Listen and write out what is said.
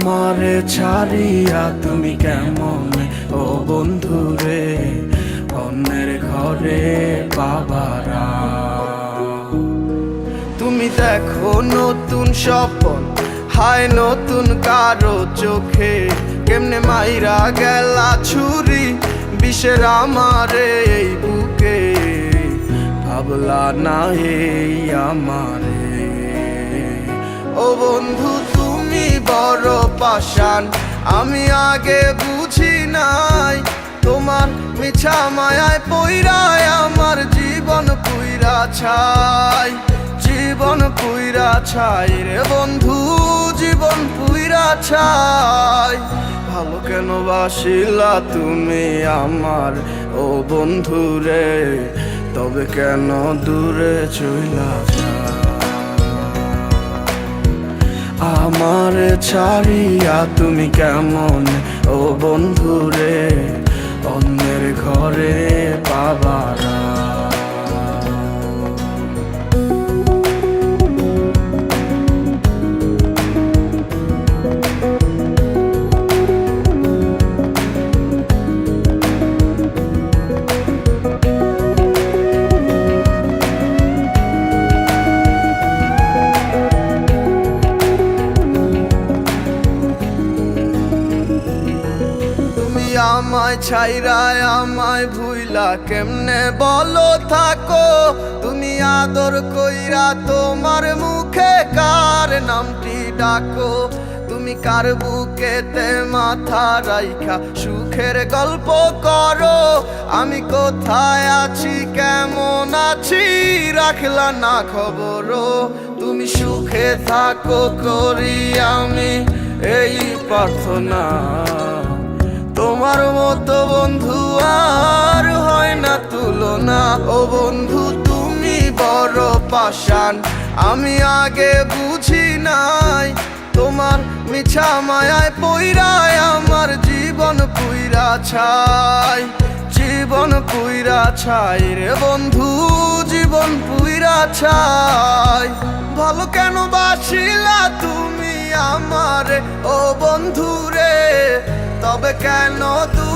আমারে ছাড়িয়া তুমি কেমন? ও বন্ধু রে অন্যের ঘরে বাবারা তুমি দেখো নতুন স্বপন, হায় নতুন কারও চোখে। কেমনে মাইরা গেলা ছুরি বিষের আমারে এই বুকে। ভাবলা না এই আমারে। ও বন্ধু বড় পাশান আমি আগে বুঝি নাই, তোমার মিছা মায়ায় পইরায় আমার জীবন পুইরা ছাই। জীবন পুইরা ছাই রে বন্ধু, জীবন পুইরা ছাই। ভালো কেন বাসিলা তুমি আমার, ও বন্ধু রে? তবে কেন দূরে চইলা যায় আমার ছাড়িয়া তুমি কেমন? ও বন্ধুরে অন্যের ঘরে পাবারা আমায় ছাইরায় আমায় ভুইলা কেমনে বলো থাকো? তুমি আদর কইরা তোমার মুখে কার নামটি ডাকো? তুমি কার বুকেতে মাথা রাইখা? সুখের গল্প করো, আমি কোথায় আছি, কেমন আছি? রাখলা না খবরও। তুমি সুখে থাকো করি আমি এই প্রার্থনা। তোমার মতো বন্ধু আর হয় না তুলনা। ও বন্ধু, তুমি বড় পাশান আমি আগে বুঝি নাই, তোমার মিছা মায়ায় পইরায় আমার জীবন পুইরা ছাই। জীবন পুইরা ছাই রে বন্ধু, জীবন পুইরা ছাই। ভালো কেন বাসিলা তুমি আমারে? ও বন্ধু তবে কেন দূরে চইলা যা